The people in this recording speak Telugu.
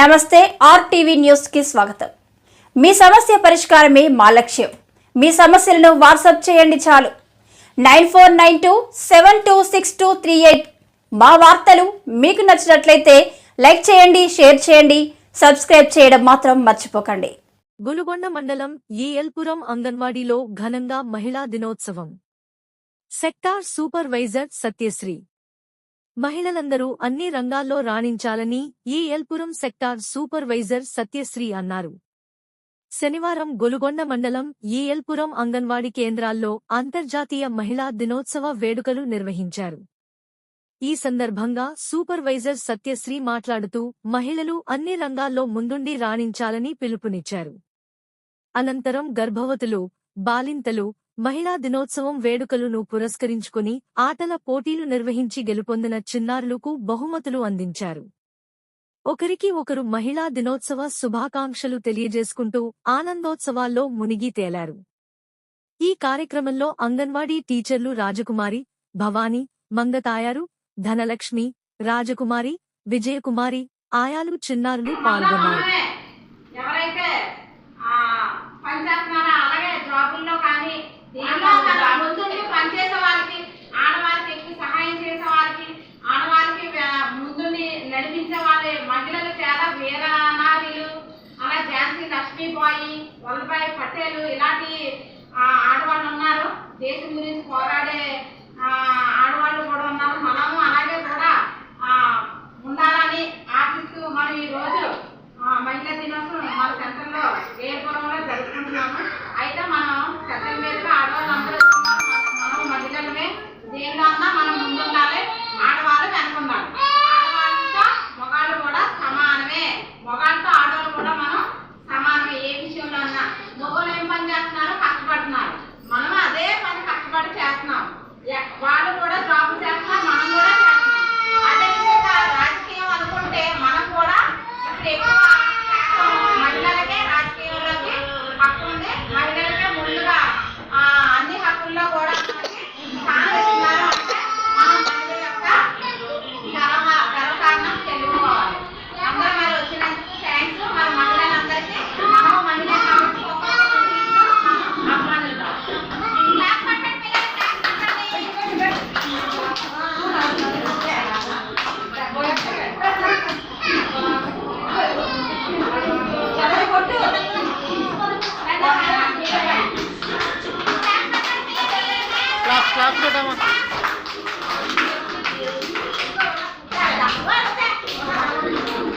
నమస్తే ఆర్టీవీ న్యూస్కి స్వాగతం. మీ సమస్య పరిష్కారమే మా లక్ష్యం. మీ సమస్యలను వాట్సాప్ చేయండి చాలు. Nine four nine two seven two six two three eight మా వార్తలు మీకు నచ్చినట్లయితే లైక్ చేయండి షేర్ చేయండి సబ్స్క్రైబ్ చేయడం మాత్రం మర్చిపోకండి. గులుగొండ మండలం ఈఎల్పురం అంగన్వాడీలో ఘనంగా మహిళా దినోత్సవం. Sector supervisor Satyasri. మహిళలందరూ అన్ని రంగాల్లో రాణించాలని ఈఎల్పురం సెక్టార్ సూపర్వైజర్ సత్యశ్రీ అన్నారు. శనివారం గొలుగొండ మండలం ఈఎల్పురం అంగన్వాడీ కేంద్రాల్లో అంతర్జాతీయ మహిళా దినోత్సవ వేడుకలు నిర్వహించారు. ఈ సందర్భంగా సూపర్వైజర్ సత్యశ్రీ మాట్లాడుతూ మహిళలు అన్ని రంగాల్లో ముందుండి రాణించాలని పిలుపునిచ్చారు. అనంతరం గర్భవతులు బాలింతలు మహిళా దినోత్సవం వేడుకలను పురస్కరించుకుని ఆటల పోటీలు నిర్వహించి గెలుపొందిన చిన్నారులకు బహుమతులు అందించారు. ఒకరికి ఒకరు మహిళా దినోత్సవ శుభాకాంక్షలు తెలియజేసుకుంటూ ఆనందోత్సవాల్లో మునిగి తేలారు. ఈ కార్యక్రమంలో అంగన్వాడీ టీచర్లు రాజకుమారి భవానీ మంగతాయారు ధనలక్ష్మి రాజకుమారి విజయకుమారి ఆయాలు చిన్నారులు పాల్గొన్నారు. కానీ దీనిలో కానీ ముందుండి పనిచేసే వాళ్ళకి ఆడవారికి ఎక్కువ సహాయం చేసే వాళ్ళకి ఆడవారికి వే- ముందుండి నడిపించే వాళ్ళే మహిళలు చాలా వీరనారీలు అలా ఝాన్సీ లక్ష్మీబాయి వల్లభాయ్ పటేల్ ఇలాంటి ఆడవాళ్ళు ఉన్నారు. దేశం గురించి పోరాడే Thank you.